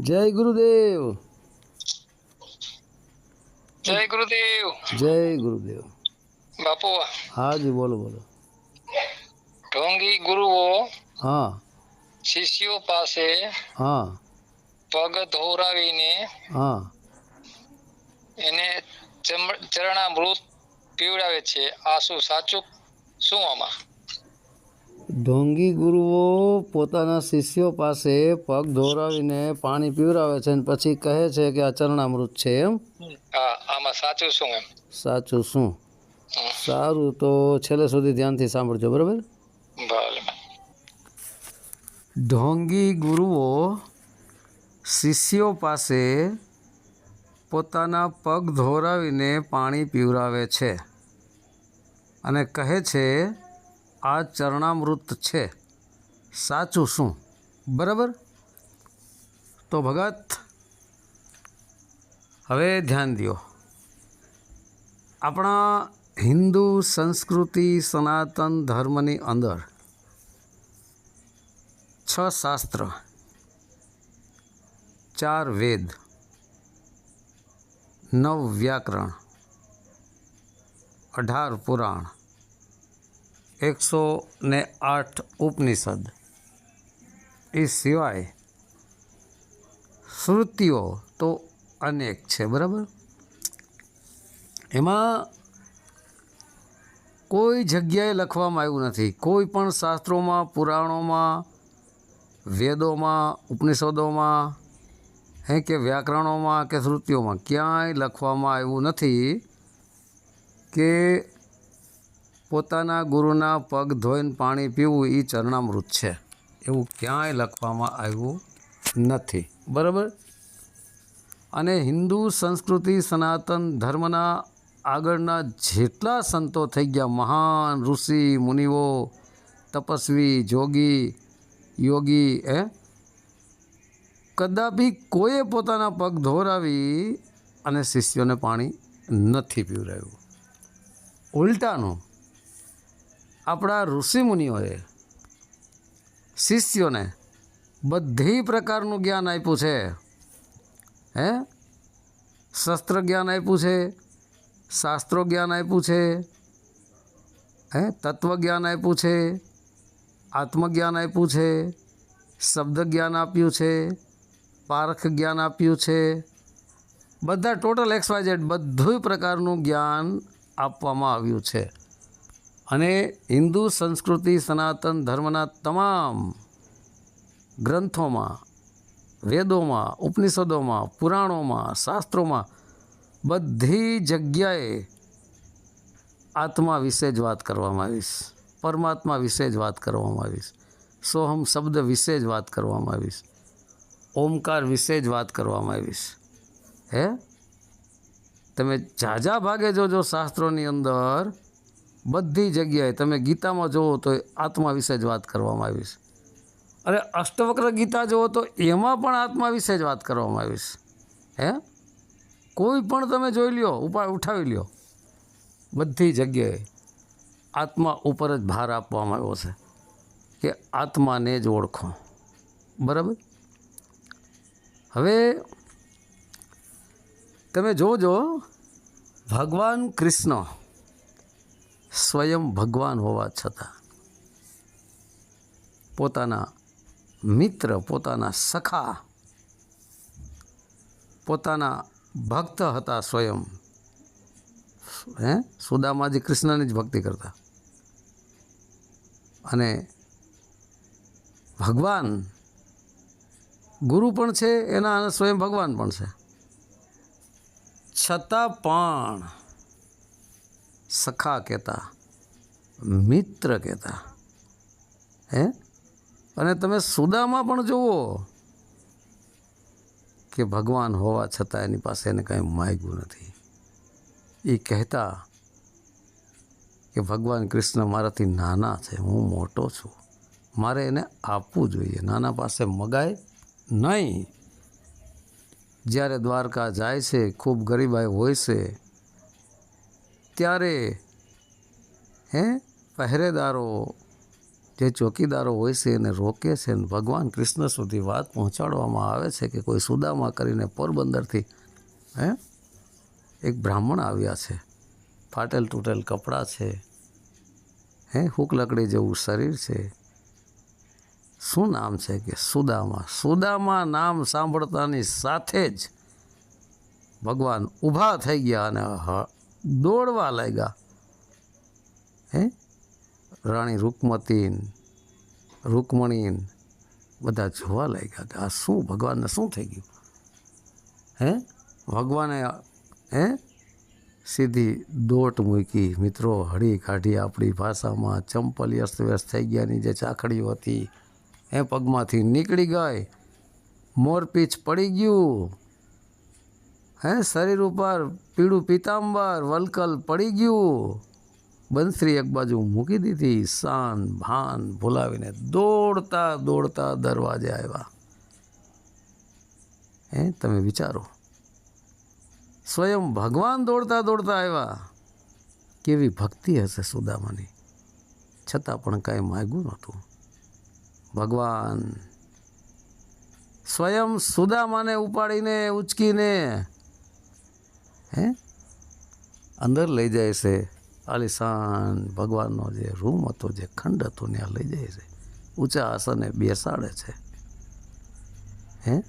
જય ગુરુદેવ. જય ગુરુદેવ. જય ગુરુદેવ. બાપુ હાજી બોલો બોલો. ઢોંગી ગુરુઓ હા. શિષ્યો પાસે હા. પગ ધોરાવીને હા. એને ચરણામૃત પીવડાવે છે. આ શું સાચું? શું આમાં? ઢોંગી ગુરુઓ પોતાના શિષ્યો પાસે પગ ધોરાવીને પાણી પીવરાવે છે અને પછી કહે છે કે આ ચરણામૃત છે એમ? આમાં સાચું શું એમ? સાચું શું? સારું તો છેલ્લે સુધી ધ્યાનથી સાંભળજો બરાબર? ઢોંગી ગુરુઓ શિષ્યો પાસે પોતાના પગ ધોરાવીને પાણી પીવરાવે છે અને કહે છે આ ચરણામૃત છે. સાચું શું? બરાબર? તો ભગત, હવે ધ્યાન દો આપણા હિન્દુ સંસ્કૃતિ સનાતન ધર્મની અંદર છ શાસ્ત્ર, ચાર વેદ, નવ વ્યાકરણ, અઢાર પુરાણ એકસો ને આઠ ઉપનિષદ. એ સિવાય શ્રુતિઓ તો અનેક છે, બરાબર? એમાં કોઈ જગ્યાએ લખવામાં આવ્યું નથી. કોઈ પણ શાસ્ત્રોમાં, પુરાણોમાં, વેદોમાં, ઉપનિષદોમાં, હે કે વ્યાકરણોમાં કે શ્રુતિઓમાં ક્યાંય લખવામાં આવ્યું નથી કે પોતાના ગુરુના પગ ધોઈને પાણી પીવું એ ચરણામૃત છે. એવું ક્યાંય લખવામાં આવ્યું નથી. બરાબર? અને હિન્દુ સંસ્કૃતિ, સનાતન ધર્મના આગળના જેટલા સંતો થઈ ગયા, મહાન ઋષિ, મુનિઓ, તપસ્વી, જોગી, યોગી એ કદાપી કોઈએ પોતાના પગ ધોરાવી અને શિષ્યોને પાણી નથી પીવરાયું ઉલટાનું આપણા ઋષિમુનિઓએ શિષ્યોને બધી પ્રકારનું જ્ઞાન આપ્યું છે. હે? શસ્ત્ર જ્ઞાન આપ્યું છે, શાસ્ત્રો જ્ઞાન આપ્યું છે, હે? તત્વજ્ઞાન આપ્યું છે, આત્મજ્ઞાન આપ્યું છે, શબ્દ જ્ઞાન આપ્યું છે, પારખ જ્ઞાન આપ્યું છે. બધા ટોટલ એક્સ વાય ઝેડ બધું પ્રકારનું જ્ઞાન આપવામાં આવ્યું છે. અને હિન્દુ સંસ્કૃતિ, સનાતન ધર્મના તમામ ગ્રંથોમાં, વેદોમાં, ઉપનિષદોમાં, પુરાણોમાં, શાસ્ત્રોમાં બધી જગ્યાએ આત્મા વિશે જ વાત કરવામાં આવીશ પરમાત્મા વિશે જ વાત કરવામાં આવીશ સોહમ શબ્દ વિશે જ વાત કરવામાં આવીશ ઓમકાર વિશે જ વાત કરવામાં આવીશ હે? તમે ઝાઝા ભાગે જોજો શાસ્ત્રોની અંદર. બધી જગ્યાએ તમે ગીતામાં જુઓ તો આત્મા વિશે જ વાત કરવામાં આવીશ અરે અષ્ટવક્ર ગીતા જુઓ તો એમાં પણ આત્મા વિશે જ વાત કરવામાં આવીશ હે? કોઈ પણ તમે જોઈ લ્યો ઉપાય ઉઠાવી લ્યો. બધી જગ્યાએ આત્મા ઉપર જ ભાર આપવામાં આવ્યો છે કે આત્માને જ ઓળખો. બરાબર? હવે તમે જોજો, ભગવાન કૃષ્ણ સ્વયં ભગવાન હોવા છતાં પોતાના મિત્ર, પોતાના સખા, પોતાના ભક્ત હતા સ્વયં. હે? સુદામાજી કૃષ્ણની જ ભક્તિ કરતા. અને ભગવાન ગુરુ પણ છે, એના અને સ્વયં ભગવાન પણ છે. છતાં પણ સખા કહેતા, મિત્ર કહેતા. હે? અને તમે સુદામાં પણ જુઓ કે ભગવાન હોવા છતાં એની પાસે એને કાંઈ માગ્યું નથી. એ કહેતા કે ભગવાન કૃષ્ણ મારાથી નાના છે, હું મોટો છું. મારે એને આપવું જોઈએ. નાના પાસે મગાય નહીં. જ્યારે દ્વારકા જાય છે, ખૂબ ગરીબાઈ હોય છે ત્યારે હે, પહેરેદારો જે ચોકીદારો હોય છે એને રોકે છે અને ભગવાન કૃષ્ણ સુધી વાત પહોંચાડવામાં આવે છે કે કોઈ સુદામા કરીને પોરબંદરથી, હે, એક બ્રાહ્મણ આવ્યા છે. ફાટેલ તૂટેલ કપડાં છે. હે, હુક લકડી જેવું શરીર છે. શું નામ છે કે સુદામા? સુદામા નામ સાંભળતાની સાથે જ ભગવાન ઊભા થઈ ગયા અને દોડવા લાગ્યા. હે? રાણી રૂકમતીન, રૂકમણીન બધા જોવા લાગ્યા કે આ શું ભગવાનને શું થઈ ગયું? હે? ભગવાને, હે? સીધી દોટ મૂકી. મિત્રો, હળી કાઢી આપણી ભાષામાં ચંપલ અસ્તવ્યસ્ત થઈ ગયાની જે ચાખડીઓ હતી, એ પગમાંથી નીકળી ગઈ. મોરપીચ પડી ગયું. હે, શરીર ઉપર પીળું પીતાંબર, વલકલ પડી ગયું. બંસરી એક બાજુ મૂકી દીધી શાન ભાન ભૂલાવીને દોડતા દોડતા દરવાજે આવ્યા. હે, તમે વિચારો, સ્વયં ભગવાન દોડતા દોડતા આવ્યા. કેવી ભક્તિ હશે સુદામાની? છતાં પણ કાંઈ માગ્યું નહોતું. ભગવાન, સ્વયં સુદામાને ઉપાડીને, ઉચકીને હે? અંદર લઈ જાય છે. આલિશાન ભગવાનનો જે રૂમ હતો, જે ખંડ હતો, ત્યાં લઈ જાય છે. ઊંચા આસને બેસાડે છે. હે?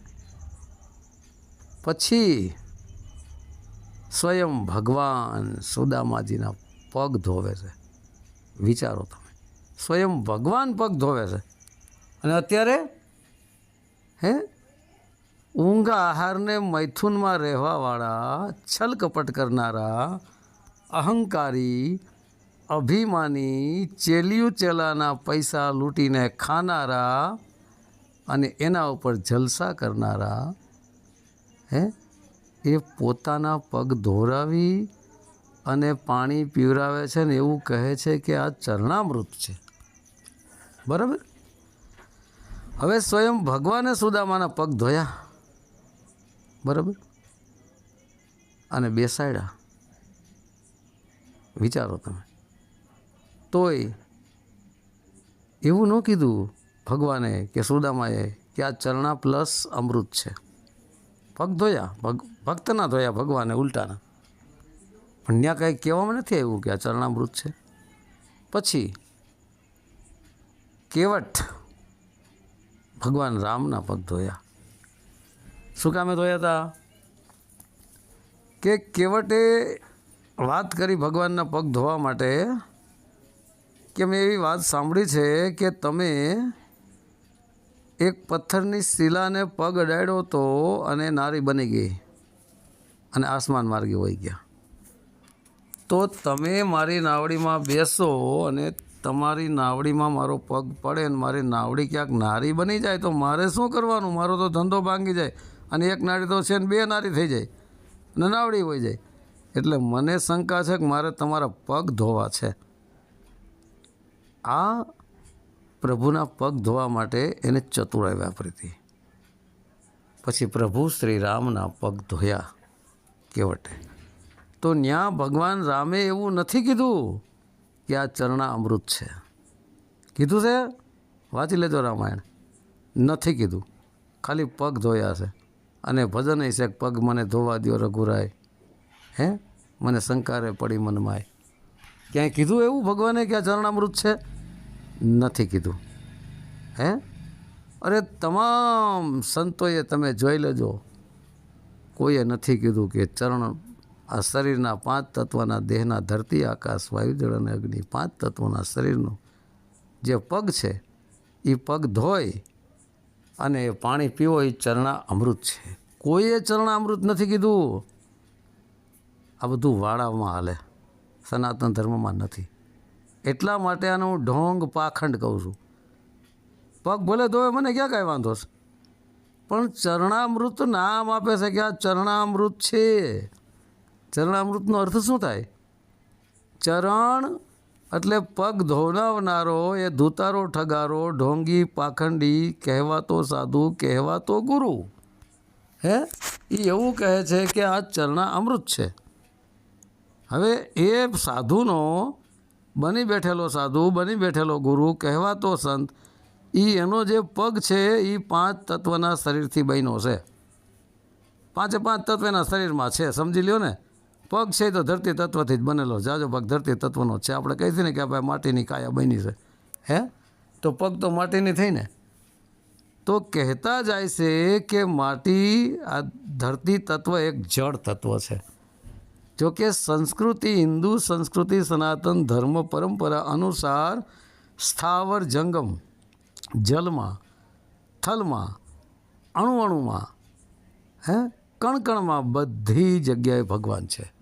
પછી સ્વયં ભગવાન સુદામાજીના પગ ધોવે છે. વિચારો તમે. સ્વયં ભગવાન પગ ધોવે છે. અને અત્યારે? હે? ઊંઘ આહારને મૈથુનમાં રહેવાવાળા છલ કપટ કરનારા, અહંકારી, અભિમાની ચેલિયું ચેલાના પૈસા લૂંટીને ખાનારા અને એના ઉપર જલસા કરનારા, હે? એ પોતાના પગ ધોરાવી અને પાણી પીવરાવે છે ને એવું કહે છે કે આ ચરણામૃત છે. બરાબર? હવે સ્વયં ભગવાને સુદામાના પગ ધોયા. બરાબર? અને બેસાડ્યા. વિચારો તમે. તોય એવું ન કીધું ભગવાને કે સુદામાએ કે આ ચરણા પ્લસ અમૃત છે. પગ ધોયા. ભગ ભક્તના ધોયા ભગવાને ઉલટાના. પણ ત્યાં કાંઈ કહેવામાં નથી આવ્યું કે આ ચરણામૃત છે. પછી કેવટ ભગવાન રામના પગ ધોયા. શું કામે ધોયા હતા કે કેવટે વાત કરી ભગવાનના પગ ધોવા માટે કે મેં એવી વાત સાંભળી છે કે તમે એક પથ્થરની શિલાને પગ અડાડ્યો તો અને નારી બની ગઈ અને આસમાન માર્ગે વહી ગયા. તો તમે મારી નાવડીમાં બેસો અને તમારી નાવડીમાં મારો પગ પડે અને મારી નાવડી ક્યાંક નારી બની જાય તો મારે શું કરવાનું? મારો તો ધંધો ભાંગી જાય. અને એક નાળી તો છે ને બે નારી થઈ જાય. અને નાવડી હોઈ જાય. એટલે મને શંકા છે કે મારે તમારા પગ ધોવા છે. આ પ્રભુના પગ ધોવા માટે એને ચતુરાઈ વાપરી હતી પછી પ્રભુ શ્રી રામના પગ ધોયા કેવટે. તો ત્યાં ભગવાન રામે એવું નથી કીધું કે આ ચરણા અમૃત છે. કીધું છે? વાંચી લેજો રામાયણ. નથી કીધું. ખાલી પગ ધોયા છે. અને ભજન છે પગ મને ધોવા દ્યો રઘુરાય. હે? મને શંકારે પડી મનમાય. ક્યાંય કીધું એવું ભગવાને કે આ ચરણામૃત છે? નથી કીધું. હે? અરે તમામ સંતોએ તમે જોઈ લેજો. કોઈએ નથી કીધું કે ચરણ આ શરીરના પાંચ તત્વના દેહના ધરતી, આકાશ વાયુ જળ અને અગ્નિ પાંચ તત્વોના શરીરનો જે પગ છે એ પગ ધોઈ અને એ પાણી પીવો એ ચરણા અમૃત છે. કોઈએ ચરણા અમૃત નથી કીધું? આ બધું વાડામાં હાલે. સનાતન ધર્મમાં નથી. એટલા માટે આને હું ઢોંગ પાખંડ કહું છું. પગ ભલે ધોવે, મને ક્યાં કાંઈ વાંધો છે? પણ ચરણામૃત નામ આપે છે કે આ ચરણામૃત છે. ચરણામૃતનો અર્થ શું થાય? ચરણ એટલે પગ ધોવડાવનારો એ ધૂતારો ઠગારો, ઢોંગી પાખંડી કહેવાતો સાધુ, કહેવાતો ગુરુ. હે? એ એવું કહે છે કે આ ચરણા અમૃત છે. હવે એ સાધુનો બની બેઠેલો સાધુ, બની બેઠેલો ગુરુ, કહેવાતો સંત એ એનો જે પગ છે એ પાંચ તત્વના શરીરથી બન્યો છે. પાંચે પાંચ તત્વના શરીરમાં છે, સમજી લ્યો ને? પગ છે તો ધરતી તત્વથી જ બનેલો જાજો ભાગ ધરતી તત્વનો છે. આપણે કહીએ ને કે ભાઈ માટીની કાયા બની છે. હે? તો પગ તો માટીની થઈ ને. તો કહેતા જાય છે કે માટી આ ધરતી તત્વ એક જળ તત્વ છે. જો કે સંસ્કૃતિ, હિન્દુ સંસ્કૃતિ, સનાતન ધર્મ, પરંપરા અનુસાર સ્થાવર જંગમ, જલમાં, થલમાં અણુ અણુમાં હે? કણકણમાં બધી જગ્યાએ ભગવાન છે.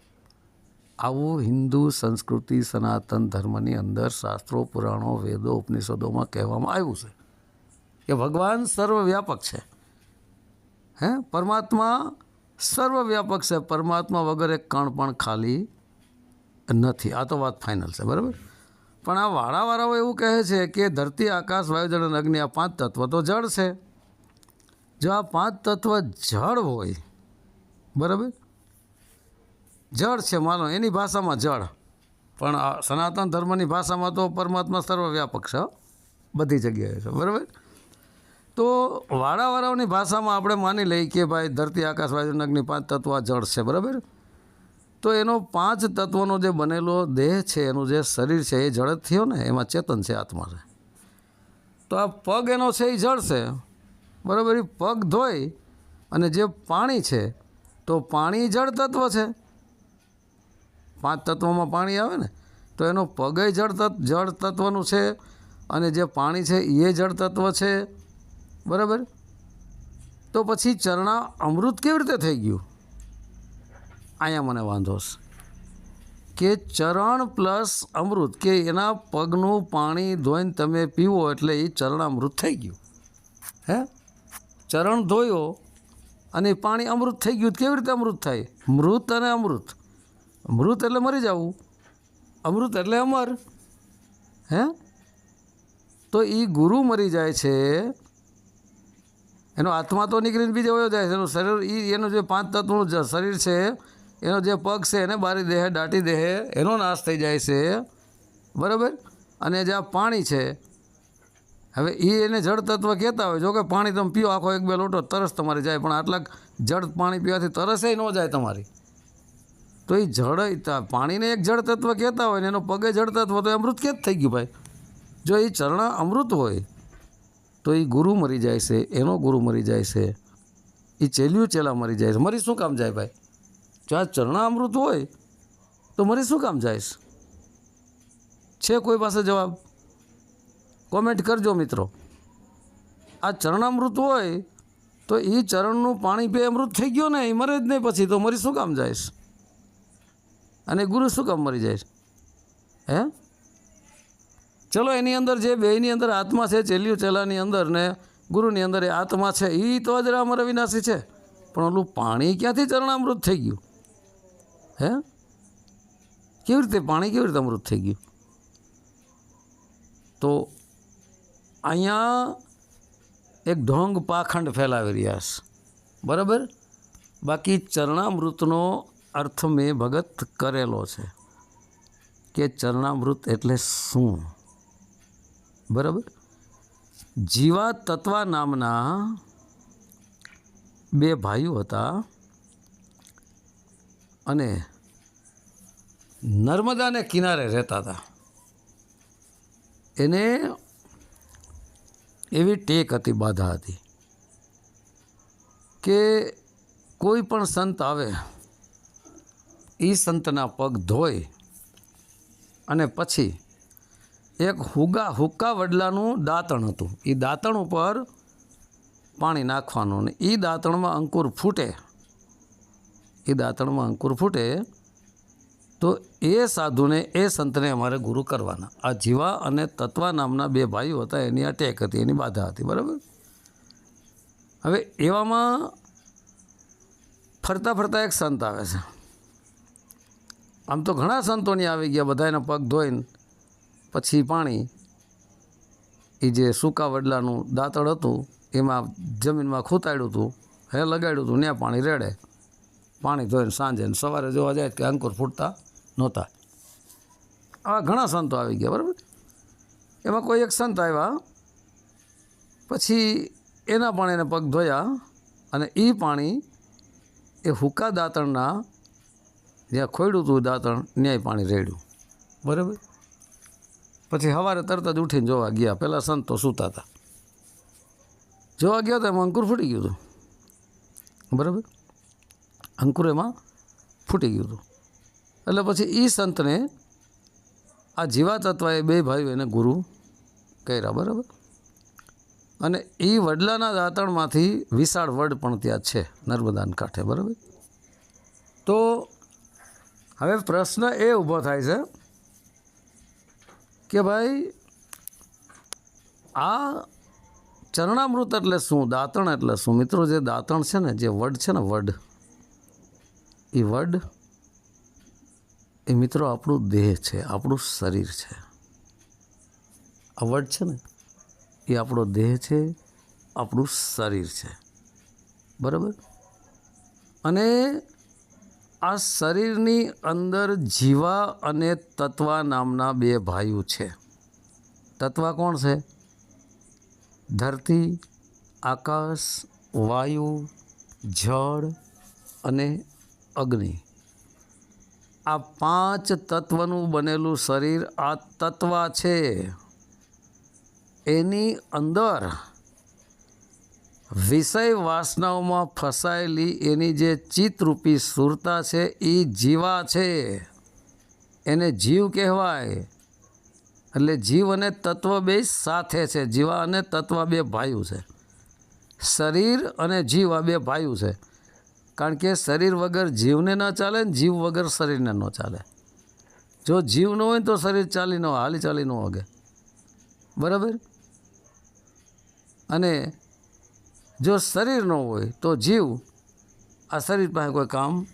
આવું હિન્દુ સંસ્કૃતિ, સનાતન ધર્મની અંદર શાસ્ત્રો, પુરાણો, વેદો, ઉપનિષદોમાં કહેવામાં આવ્યું છે કે ભગવાન સર્વવ્યાપક છે. હે? પરમાત્મા સર્વવ્યાપક છે. પરમાત્મા વગર એક કણ પણ ખાલી નથી. આ તો વાત ફાઇનલ છે, બરાબર? પણ આ વાળાવાળાઓ એવું કહે છે કે ધરતી, આકાશ, વાયુજળ અને અગ્નિ આ પાંચ તત્વ તો જળ છે. જો આ પાંચ તત્વ જળ હોય, બરાબર? જળ છે માનો, એની ભાષામાં જળ. પણ સનાતન ધર્મની ભાષામાં તો પરમાત્મા સર્વવ્યાપક છે, બધી જગ્યાએ છે, બરાબર? તો વાળાવાળાઓની ભાષામાં આપણે માની લઈએ કે ભાઈ ધરતી, આકાશ, વાયુ પાંચ તત્વ જળ છે, બરાબર? તો એનો પાંચ તત્વનો જે બનેલો દેહ છે, એનું જે શરીર છે, એ જળ થયો ને, એમાં ચેતન છે, આત્મા છે. તો આ પગ એનો છે, એ જળ છે, બરાબર? એ પગ ધોઈ અને જે પાણી છે, તો પાણી જળ તત્વ છે. પાંચ તત્વોમાં પાણી આવે ને, તો એનો પગ જળ તત્વ, જળ તત્વનું છે અને જે પાણી છે એ જળ તત્વ છે. બરાબર? તો પછી ચરણા અમૃત કેવી રીતે થઈ ગયું? અહીંયા મને વાંધો કે ચરણ પ્લસ અમૃત, કે એના પગનું પાણી ધોઈને તમે પીવો એટલે એ ચરણામૃત થઈ ગયું. હે? ચરણ ધોયો અને પાણી અમૃત થઈ ગયું. કેવી રીતે અમૃત થાય? મૃત અને અમૃત. મૃત એટલે મરી જવું. અમૃત એટલે અમર. હે? તો એ ગુરુ મરી જાય છે, એનો આત્મા તો નીકળીને બીજે વયો જાય છે. એનું શરીર એ એનું જે પાંચ તત્વનું શરીર છે, એનો જે પગ છે, એને બારી દેહે, દાટી દેહે, એનો નાશ થઈ જાય છે. બરાબર? અને જે આ પાણી છે, હવે એ એને જળ તત્વ કહેતા હોય. જો કે પાણી તમે પીઓ, આખો એક બે લોટો તરસ તમારી જાય, પણ આટલા જળ પાણી પીવાથી તરસે ન જાય તમારી. તો એ જળ પાણીને એક જળ તત્વ કહેતા હોય ને એનો પગે જળ તત્વ, તો અમૃત કે જ થઈ ગયું ભાઈ? જો એ ચરણા અમૃત હોય, તો એ ગુરુ મરી જાય છે, એનો ગુરુ મરી જાય છે, એ ચેલ્યું ચેલા મરી જાય છે. મરી શું કામ જાય ભાઈ? જો આ ચરણા અમૃત હોય, તો મરી શું કામ જાય છે? કોઈ પાસે જવાબ? કોમેન્ટ કરજો મિત્રો. આ ચરણામૃત હોય, તો એ ચરણનું પાણી પે અમૃત થઈ ગયો ને, એ મરે જ નહીં પછી, તો મરી શું કામ જાય? અને ગુરુ શું કામ મરી જાય? હે? ચલો, એની અંદર જે બેની અંદર આત્મા છે ચેલ્યું ચેલાની અંદર ને ગુરુની અંદર એ આત્મા છે એ તો જ રામ અવિનાશી છે. પણ ઓલું પાણી ક્યાંથી ચરણામૃત થઈ ગયું? હે? કેવી રીતે પાણી કેવી રીતે અમૃત થઈ ગયું? તો અહીંયા એક ઢોંગ પાખંડ ફેલાવી રહ્યા છે. બરાબર? બાકી ચરણામૃતનો અર્થ મેં ભગત કરેલો છે કે ચરણામૃત એટલે શું? બરાબર? જીવા તત્વા નામના બે ભાઈઓ હતા અને નર્મદાને કિનારે રહેતા હતા. એને એવી ટેક હતી, બાધા હતી કે કોઈ પણ સંત આવે એ સંતના પગ ધોઈ અને પછી એક હુગા, હુક્કા વડલાનું દાંતણ હતું. એ દાંતણ ઉપર પાણી નાખવાનું ને એ દાંતણમાં અંકુર ફૂટે. એ દાંતણમાં અંકુર ફૂટે તો એ સાધુને, એ સંતને અમારે ગુરુ કરવાના. આ જીવા અને તત્વા નામના બે ભાઈઓ હતા, એની અટેક હતી, એની બાધા હતી, બરાબર? હવે એવામાં ફરતા ફરતા એક સંત આવે છે. આમ તો ઘણા સંતોની આવી ગયા બધાના પગ ધોઈને પછી પાણી. એ જે સૂકા વડલાનું દાંતળ હતું, એમાં જમીનમાં ખૂતાડ્યું હતું, હે લગાડ્યું હતું ત્યાં પાણી રેડે. પાણી ધોઈને સાંજે સવારે જોવા જાય કે અંકુર ફૂટતા નહોતા. આવા ઘણા સંતો આવી ગયા, બરાબર? એમાં કોઈ એક સંત આવ્યા, પછી એના પણ એને પગ ધોયા અને એ પાણી એ હુકા દાંતણના જ્યાં ખોયડું હતું દાંતણ ન્યાય પાણી રેડ્યું. બરાબર? પછી સવારે તરત જ ઉઠીને જોવા ગયા. પહેલાં સંતો સૂતા હતા. જોવા ગયા તો એમાં અંકુર ફૂટી ગયું હતું. બરાબર? અંકુર એમાં ફૂટી ગયું હતું. એટલે પછી એ સંતને આ જીવા તત્વએ બે ભાઈઓ એને ગુરુ કર્યા બરાબર? અને એ વડલાના દાંતણમાંથી વિશાળ વડ પણ ત્યાં છે નર્મદાન કાંઠે બરાબર? તો હવે પ્રશ્ન એ ઊભો થાય છે કે ભાઈ, આ ચરણામૃત એટલે શું? દાંતણ એટલે શું? મિત્રો, જે દાંતણ છે ને, જે વડ છે ને, વડ. એ વડ, એ મિત્રો આપણું દેહ છે, આપણું શરીર છે. આ વડ છે ને, એ આપણો દેહ છે, આપણું શરીર છે. બરાબર? અને આ શરીરની અંદર જીવા અને તત્વા નામના બે ભાઈઓ છે. તત્વા કોણ છે? ધરતી, આકાશ, વાયુ, જળ અને અગ્નિ. આ પાંચ તત્વનું બનેલું શરીર આ તત્વા છે. એની અંદર વિષય વાસનાઓમાં ફસાયેલી એની જે ચિત્તરૂપી સુરતા છે, એ જીવા છે. એને જીવ કહેવાય. એટલે જીવ અને તત્વ બે સાથે છે. જીવા અને તત્વ બે ભાઈઓ છે. શરીર અને જીવ આ બે ભાઈઓ છે. કારણ કે શરીર વગર જીવને ન ચાલે ને જીવ વગર શરીરને ન ચાલે. જો જીવ ન હોય તો શરીર ચાલી ન હાલી ચાલી ન વગે બરાબર? અને જો શરીર ન હોય તો જીવ આ શરીર પાસે કોઈ કામ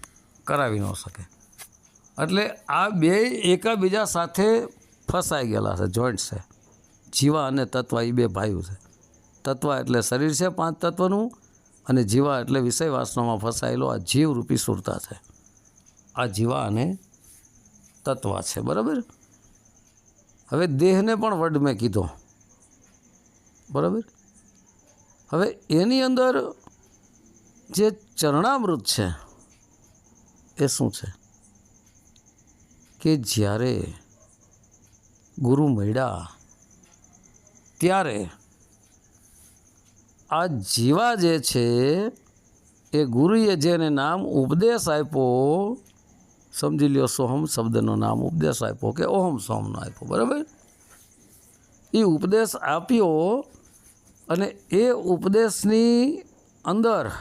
કરાવી ન શકે. એટલે આ બે એકાબીજા સાથે ફસાઈ ગયેલા છે જોઈન્ટ છે. જીવા અને તત્વ એ બે ભાઈઓ છે. તત્વ એટલે શરીર છે, પાંચ તત્વનું, અને જીવા એટલે વિષય વાસનામાં ફસાયેલો આ જીવરૂપી સુરતા છે. આ જીવા અને તત્વ છે, બરાબર? હવે દેહને પણ વડ મેં કીધો. બરાબર? હવે એની અંદર જે ચરણામૃત છે, એ શું છે? કે જ્યારે ગુરુ મળ્યા, ત્યારે આ જીવા જે છે, એ ગુરુએ જેને નામ ઉપદેશ આપ્યો, સમજી લ્યો સોહમ શબ્દનો નામ ઉપદેશ આપ્યો કે ઓહમ સોહમનો આપ્યો, બરાબર? એ ઉપદેશ આપ્યો અને એ ઉપદેશની અંદર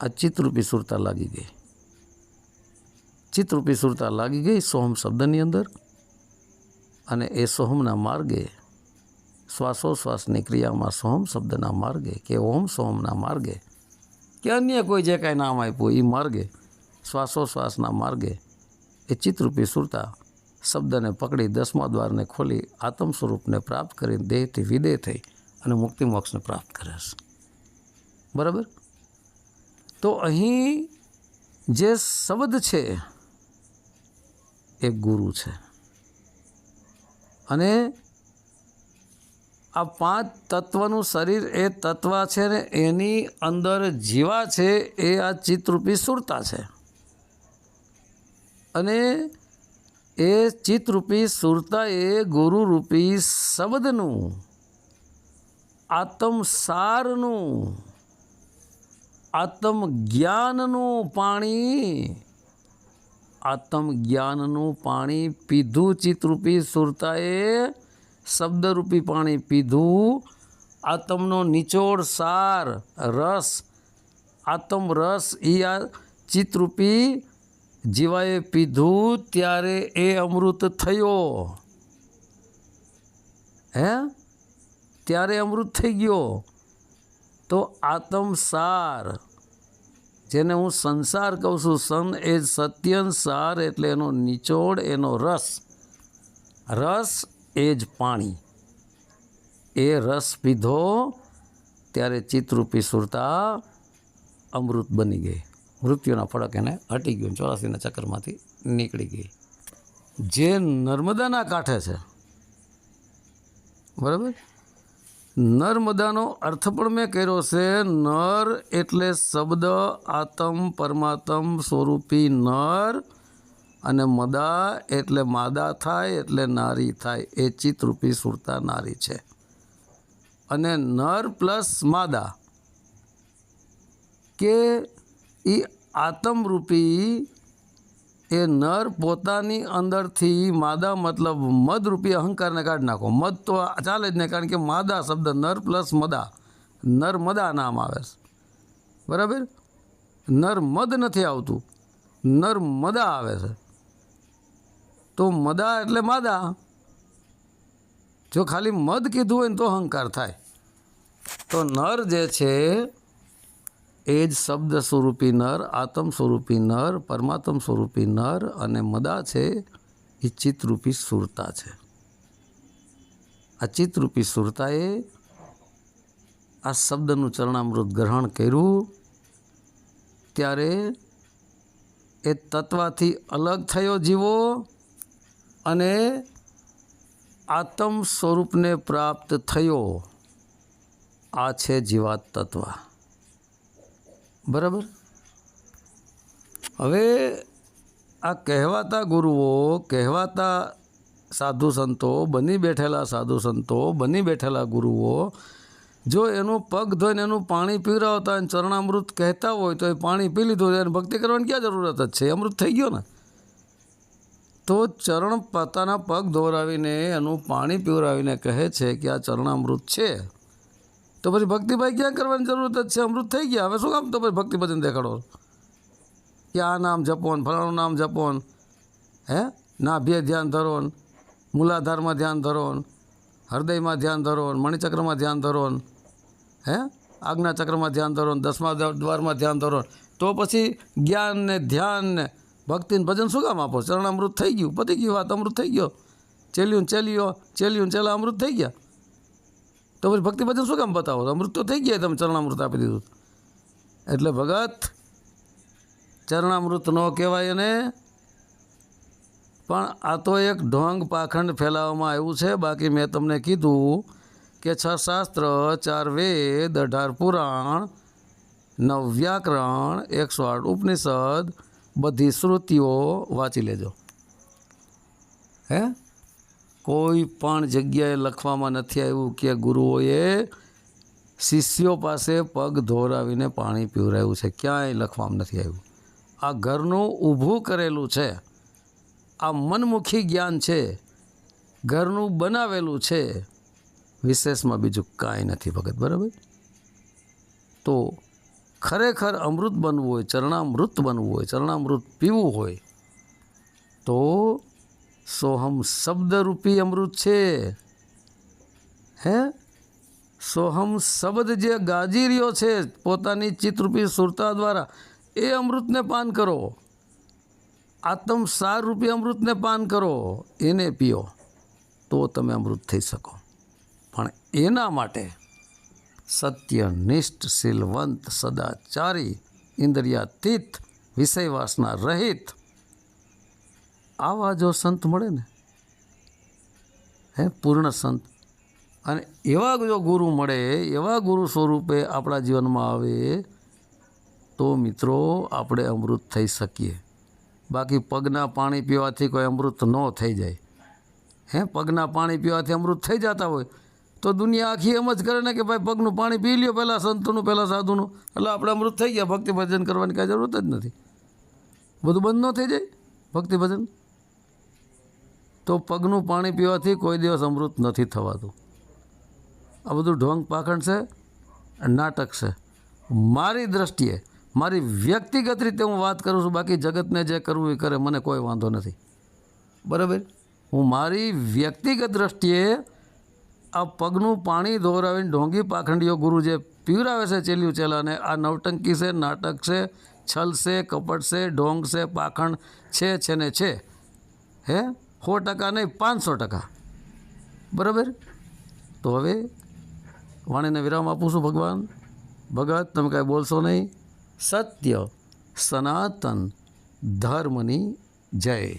આ ચિત્તરૂપી સુરતા લાગી ગઈ. ચિત્તરૂપી સુરતા લાગી ગઈ સોહમ શબ્દની અંદર અને એ સોહમના માર્ગે શ્વાસોશ્વાસની ક્રિયામાં સોહમ શબ્દના માર્ગે કે ઓમ સોહમના માર્ગે કે અન્ય કોઈ જે કાંઈ નામ આપ્યું એ માર્ગે, શ્વાસોશ્વાસના માર્ગે એ ચિત્તરૂપી સુરતા શબ્દને પકડી દસમા દ્વારને ખોલી આત્મ સ્વરૂપને પ્રાપ્ત કરી દેહથી વિદેહ થઈ અને મુક્તિ મોક્ષને પ્રાપ્ત કરે છે. બરાબર? તો અહીં જે શબ્દ છે, એ ગુરુ છે. અને આ પાંચ તત્વનું શરીર એ તત્વ છે ને એની અંદર જીવા છે, એ આ ચિત્તરૂપી સુરતા છે. અને એ ચિત્તરૂપી સુરતા એ ગુરુરૂપી શબ્દનું, આત્મસારનું સારનું આત્મ જ્ઞાનનું પાણી, આત્મજ્ઞાનનું પાણી પીધું ચિત્તરૂપી સુરતાએ, શબ્દરૂપી પાણી પીધું, આત્મનો નિચોડ સાર, રસ, આત્મરસ એ આ ચિત્તરૂપી જીવાએ પીધું ત્યારે એ અમૃત થયો. હે? ત્યારે અમૃત થઈ ગયો. તો આત્મ સાર, જેને હું સંસાર કહું છું, સન એ સત્યન સાર એટલે એનો નિચોડ, એનો રસ. રસ એ જ પાણી. એ રસ પીધો, ત્યારે ચિત્રરૂપી સુરતા અમૃત બની ગઈ. મૃત્યુના ફળક એને હટી ગયું ચોરાસીના ચક્કરમાંથી નીકળી ગઈ. જે નર્મદાના કાંઠે છે, બરાબર? નર્મદાનો અર્થ પણ મેં કર્યો છે, નર એટલે શબ્દ, આતમ, પરમાત્મ, સ્વરૂપી નર, અને મદા એટલે માદા થાય, એટલે નારી થાય, એ ચિત્તરૂપી સુરતા નારી છે. અને નર પ્લસ માદા, કે એ આતમરૂપી એ નર પોતાની અંદરથી માદા મતલબ મદરૂપી અહંકારને કાઢી નાખો. મદ તો ચાલે જ નહીં કારણ કે માદા શબ્દ નર પ્લસ મદા. નર્મદા નામ આવે છે. બરાબર? નર્મદ નથી આવતું. નર્મદા આવે છે. તો મદા એટલે માદા. જો ખાલી મદ કીધું હોય ને તો અહંકાર થાય. તો નર જે છે એ જ શબ્દ સ્વરૂપી નર, આત્મ સ્વરૂપી નર, પરમાત્મ સ્વરૂપી નર અને મદા છે એ ચિત્તરૂપી સુરતા છે. આ ચિત્તરૂપી સુરતાએ આ શબ્દનું ચરણામૃત ગ્રહણ કર્યું ત્યારે એ તત્વાથી અલગ થયો જીવો અને આત્મ સ્વરૂપને પ્રાપ્ત થયો. આ છે જીવાત તત્વ. બરાબર? હવે આ કહેવાતા ગુરુઓ, કહેવાતા સાધુ સંતો, બની બેઠેલા સાધુ સંતો, બની બેઠેલા ગુરુઓ, જો એનું પગ ધોઈને એનું પાણી પીવડાવતા અને ચરણામૃત કહેતા હોય તો એ પાણી પી લીધું એને ભક્તિ કરવાની ક્યાં જરૂરત જ છે? અમૃત થઈ ગયો ને. તો ચરણ પોતાના પગ ધોરાવીને એનું પાણી પીવડાવીને કહે છે કે આ ચરણામૃત છે. તો પછી ભક્તિભાઈ ક્યાં કરવાની જરૂરત જ છે? અમૃત થઈ ગયા. હવે શું કામ? તો પછી ભક્તિ ભજન દેખાડો. કે આ નામ જપો ને ફલાણું નામ જપો ને હે? નાભ્ય ધ્યાન ધરો ને મૂલાધારમાં ધ્યાન ધરો ને હૃદયમાં ધ્યાન ધરો ને મણિચક્રમાં ધ્યાન ધરો ને હે? આજ્ઞા ચક્રમાં ધ્યાન ધરો ને દસમા દ્વાર- દ્વારમાં ધ્યાન ધરો ને તો પછી જ્ઞાન ને ધ્યાન ને ભક્તિ ને ભજન શું કામ આપો? ચરણામૃત થઈ ગયું. પતી ગયું વાત? અમૃત થઈ ગયો. ચેલ્યું ને ચેલ્યો ચેલ્યું ને ચેલા અમૃત થઈ ગયા? તો પછી ભક્તિ ભજન શું કામ બતાવો? અમૃત તો થઈ ગયા, તમે ચરણામૃત આપી દીધું. એટલે ભગત, ચરણામૃત ન કહેવાય એને પણ આ તો એક ઢોંગ પાખંડ ફેલાવવામાં આવ્યું છે. બાકી મેં તમને કીધું કે છ શાસ્ત્ર, ચાર વેદ, અઢાર પુરાણ, નવ વ્યાકરણ એકસો આઠ ઉપનિષદ, બધી શ્રુતિઓ વાંચી લેજો. હે? કોઈ પણ જગ્યાએ લખવામાં નથી આવ્યું કે ગુરુઓએ શિષ્યો પાસે પગ ધોરાવીને પાણી પીવરાયું છે. ક્યાંય લખવામાં નથી આવ્યું. આ ઘરનું ઊભું કરેલું છે. આ મનમુખી જ્ઞાન છે. ઘરનું બનાવેલું છે. વિશેષમાં બીજું કાંઈ નથી ભગત, બરાબર? તો ખરેખર અમૃત બનવું હોય, ચરણામૃત બનવું હોય, ચરણામૃત પીવું હોય, તો સોહમ શબ્દરૂપી અમૃત છે. હે? સોહમ શબ્દ જે ગાજી રહ્યો છે, પોતાની ચિત્તરૂપી સુરતા દ્વારા, એ અમૃતને પાન કરો. આત્મ સાર રૂપી અમૃતને પાન કરો. એને પીઓ, તો તમે અમૃત થઈ શકો. પણ એના માટે સત્ય નિષ્ઠ શીલવંત, સદાચારી, ઇન્દ્રિયાતીત, વિષયવાસના રહિત આવા જો સંત મળે ને, હે, પૂર્ણ સંત, અને એવા જો ગુરુ મળે, એવા ગુરુ સ્વરૂપે આપણા જીવનમાં આવે, તો મિત્રો આપણે અમૃત થઈ શકીએ. બાકી પગના પાણી પીવાથી કોઈ અમૃત ન થઈ જાય. હે, પગના પાણી પીવાથી અમૃત થઈ જતા હોય, તો દુનિયા આખી એમ જ કરે ને કે ભાઈ પગનું પાણી પી લ્યો પહેલાં સંતનું, પહેલાં સાધુનું, એટલે આપણે અમૃત થઈ ગયા. ભક્તિ ભજન કરવાની કાંઈ જરૂરત જ નથી. બધું બંધ ન થઈ જાય ભક્તિ ભજન? તો પગનું પાણી પીવાથી કોઈ દિવસ અમૃત નથી થવાતું. આ બધું ઢોંગ પાખંડ છે નાટક છે. મારી દ્રષ્ટિએ, મારી વ્યક્તિગત રીતે હું વાત કરું છું, બાકી જગતને જે કરવું એ કરે, મને કોઈ વાંધો નથી. બરાબર? હું મારી વ્યક્તિગત દ્રષ્ટિએ આ પગનું પાણી ધોવરાવીને ઢોંગી પાખંડીઓ ગુરુ જે પીવરાવે છે ચેલ્યું ચેલાને, આ નવટંકી છે, નાટક છે, છલ છે, કપટ છે, ઢોંગ છે, પાખંડ છે છે ને છે. હે? સો ટકા નહીં, પાંચસો ટકા. બરાબર? તો હવે વાણીને વિરામ આપું છું ભગવાન. ભગત, તમે કાંઈ બોલશો નહીં. સત્ય, સનાતન ધર્મની જય.